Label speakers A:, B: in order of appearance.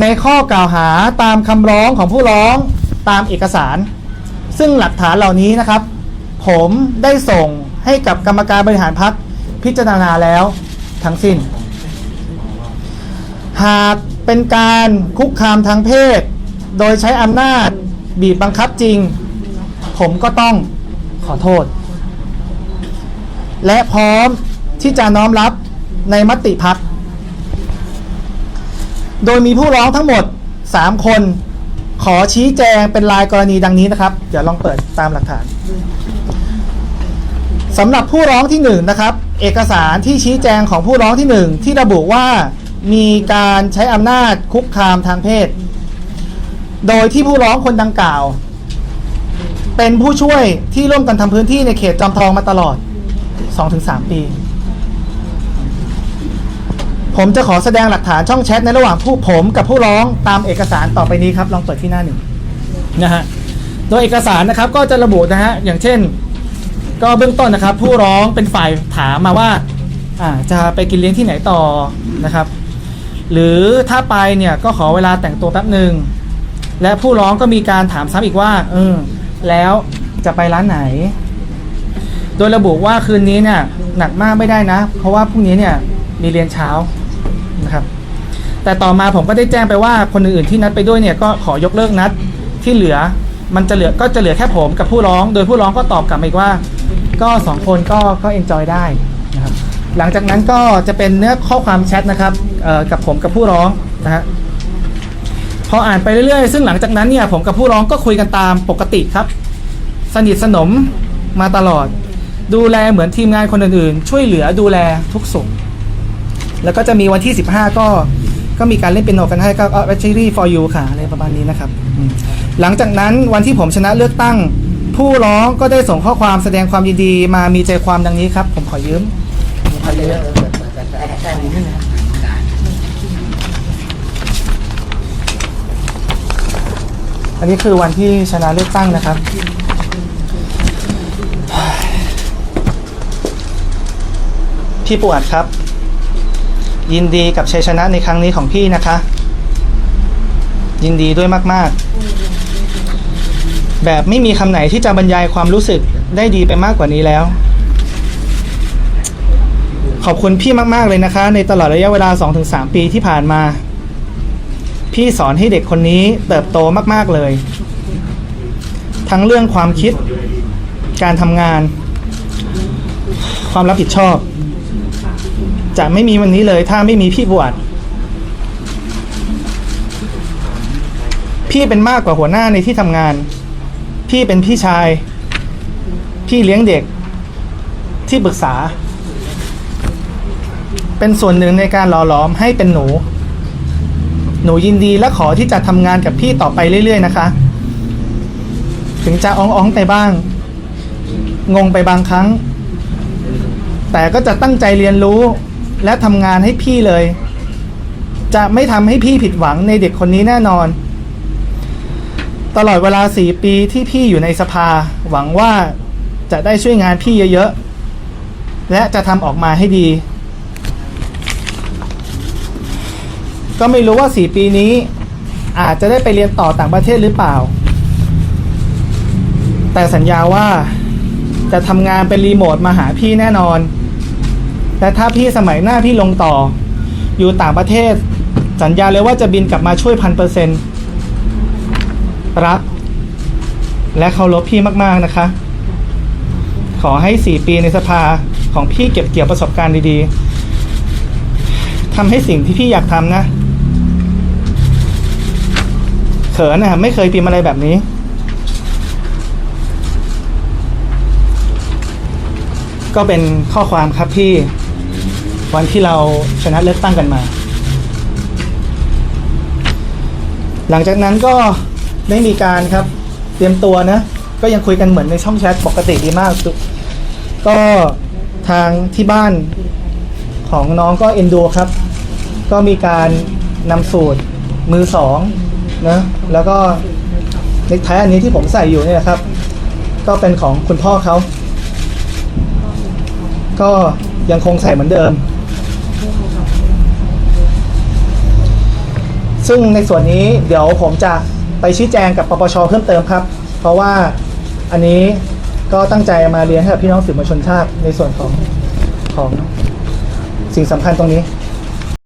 A: ในข้อกล่าวหาตามคำร้องของผู้ร้องตามเอกสาร ซึ่งหลักฐานเหล่านี้นะครับ ผมได้ส่งให้กับกรรมการบริหารพักพิจารณาแล้วทั้งสิ้น หากเป็นการคุกคามทางเพศ โดยใช้อำนาจบีบบังคับจริง ผมก็ต้องขอโทษ และพร้อมที่จะน้อมรับในมติพัก โดยมีผู้ร้องทั้งหมด 3 คน ขอชี้แจงเป็นรายกรณีดังนี้นะครับ เดี๋ยวลองเปิดตามหลักฐานสำหรับผู้ร้องที่1นนะครับ เอกสารที่ชี้แจงของผู้ร้องที่ 1 ที่ระบุว่ามีการใช้อำนาจคุกคามทางเพศ โดยที่ผู้ร้องคนดังกล่าว เป็นผู้ช่วยที่ร่วมกันทำพื้นที่ในเขตจอมทองมาตลอด 2-3 ปี ผมจะขอแสดงหลักฐานช่องแชทในระหว่างผู้ผมกับผู้ร้องตามเอกสารต่อไปนี้ครับ ลองเปิดที่หน้าหนึ่งนะฮะโดยเอกสารนะครับก็จะระบุนะฮะอย่างเช่น ก็เบื้องต้นนะครับ ผู้ร้องเป็นฝ่ายถามมาว่าอ่าจะไปกินเลี้ยงที่ไหนต่อนะครับ หรือถ้าไปเนี่ยก็ขอเวลาแต่งตัวแป๊บหนึ่งและผู้ร้องก็มีการถามซ้ำอีกว่าเออแล้วจะไปร้านไหน โดยระบุว่าคืนนี้เนี่ยหนักมากไม่ได้นะ เพราะว่าพรุ่งนี้เนี่ยมีเรียนเช้า นะครับ แต่ต่อมาผมก็ได้แจ้งไปว่าคนอื่นๆที่นัดไปด้วยเนี่ยก็ขอยกเลิกนัดที่เหลือ มันจะเหลือก็จะเหลือแค่ผมกับผู้ร้อง โดยผู้ร้องก็ตอบกลับมาอีกว่า ก็สองคนก็ก็เอนจอยได้นะครับ หลังจากนั้นก็จะเป็นเนื้อข้อความแชทนะครับกับผมกับผู้ร้องนะฮะพออ่านไปเรื่อยๆ ซึ่งหลังจากนั้นเนี่ยผมกับผู้ร้องก็คุยกันตามปกติครับ สนิทสนมมาตลอด ดูแลเหมือนทีมงานคนอื่นๆ ช่วยเหลือดูแลทุกสุข แล้วก็จะมีวันที่ 15 ก็ก็มีการเล่นเปียโนกันให้ก็ a c t u a l l y for you ค่ะอะไรประมาณนี้นะครับอืมหลังจากนั้นวันที่ผมชนะเลือกตั้ง ผู้ร้องก็ได้ส่งข้อความแสดงความยินดีมามีใจความดังนี้ครับ ผมขอยืมผมขอยืมอันนี้คือวันที่ชนะเลือกตั้งนะครับ พี่ปวดครับ ยินดีกับชัยชนะในครั้งนี้ของพี่นะคะ ยินดีด้วยมาก ๆ แบบไม่มีคำไหนที่จะบรรยายความรู้สึกได้ดีไปมากกว่านี้แล้ว ขอบคุณพี่มาก ๆ เลยนะคะ ในตลอดระยะเวลา 2-3 ปีที่ผ่านมา พี่สอนให้เด็กคนนี้เติบโตมาก ๆ เลย ทั้งเรื่องความคิด การทำงาน ความรับผิดชอบ จะไม่มีวันนี้เลย ถ้าไม่มีพี่บวชพี่เป็นมากกว่าหัวหน้าในที่ทำงาน พี่เป็นพี่ชาย พี่เลี้ยงเด็ก ที่ปรึกษา เป็นส่วนหนึ่งในการหล่อหลอมให้เป็นหนู หนูยินดีและขอที่จะทำงานกับพี่ต่อไปเรื่อยๆนะคะ ถึงจะอ้องๆไปบ้าง งงไปบางครั้ง แต่ก็จะตั้งใจเรียนรู้ และทำงานให้พี่เลย จะไม่ทำให้พี่ผิดหวังในเด็กคนนี้แน่นอน ตลอดเวลาสี่ปีที่พี่อยู่ในสภา หวังว่าจะได้ช่วยงานพี่เยอะๆ และจะทำออกมาให้ดี ก็ไม่รู้ว่าสี่ปีนี้ อาจจะได้ไปเรียนต่อต่างประเทศหรือเปล่า แต่สัญญาว่าจะทำงานเป็นรีโมทมาหาพี่แน่นอน แต่ถ้าพี่สมัยหน้าพี่ลงต่อ อยู่ต่างประเทศ สัญญาเลยว่าจะบินกลับมาช่วยพันเปอร์เซ็นต์รัก และเคารพพี่มากๆนะคะ ขอให้สี่ปีในสภาของพี่เก็บเกี่ยวประสบการณ์ดีๆทำให้สิ่งที่พี่อยากทำนะ เขินนะไม่เคยพิมพ์อะไรแบบนี้ก็เป็นข้อความครับที่ วันที่เราชนะเลือกตั้งกันมา หลังจากนั้นก็ได้มีการครับเตรียมตัวนะ ก็ยังคุยกันเหมือนในช่องแชทปกติดีมาก ก็ทางที่บ้านของน้องก็เอ็นดูครับ ก็มีการนำสูตรมือสองนะแล้วก็เน็กไทอันนี้ที่ผมใส่อยู่เนี่ยครับ ก็เป็นของคุณพ่อเขา ก็ยังคงใส่เหมือนเดิม ซึ่งในส่วนนี้เดี๋ยวผมจะไปชี้แจงกับปปชเพิ่มเติมครับ เพราะว่าอันนี้ก็ตั้งใจมาเรียนให้กับพี่น้องสื่อมวลชนชาติในส่วนของของสิ่งสำคัญตรงนี้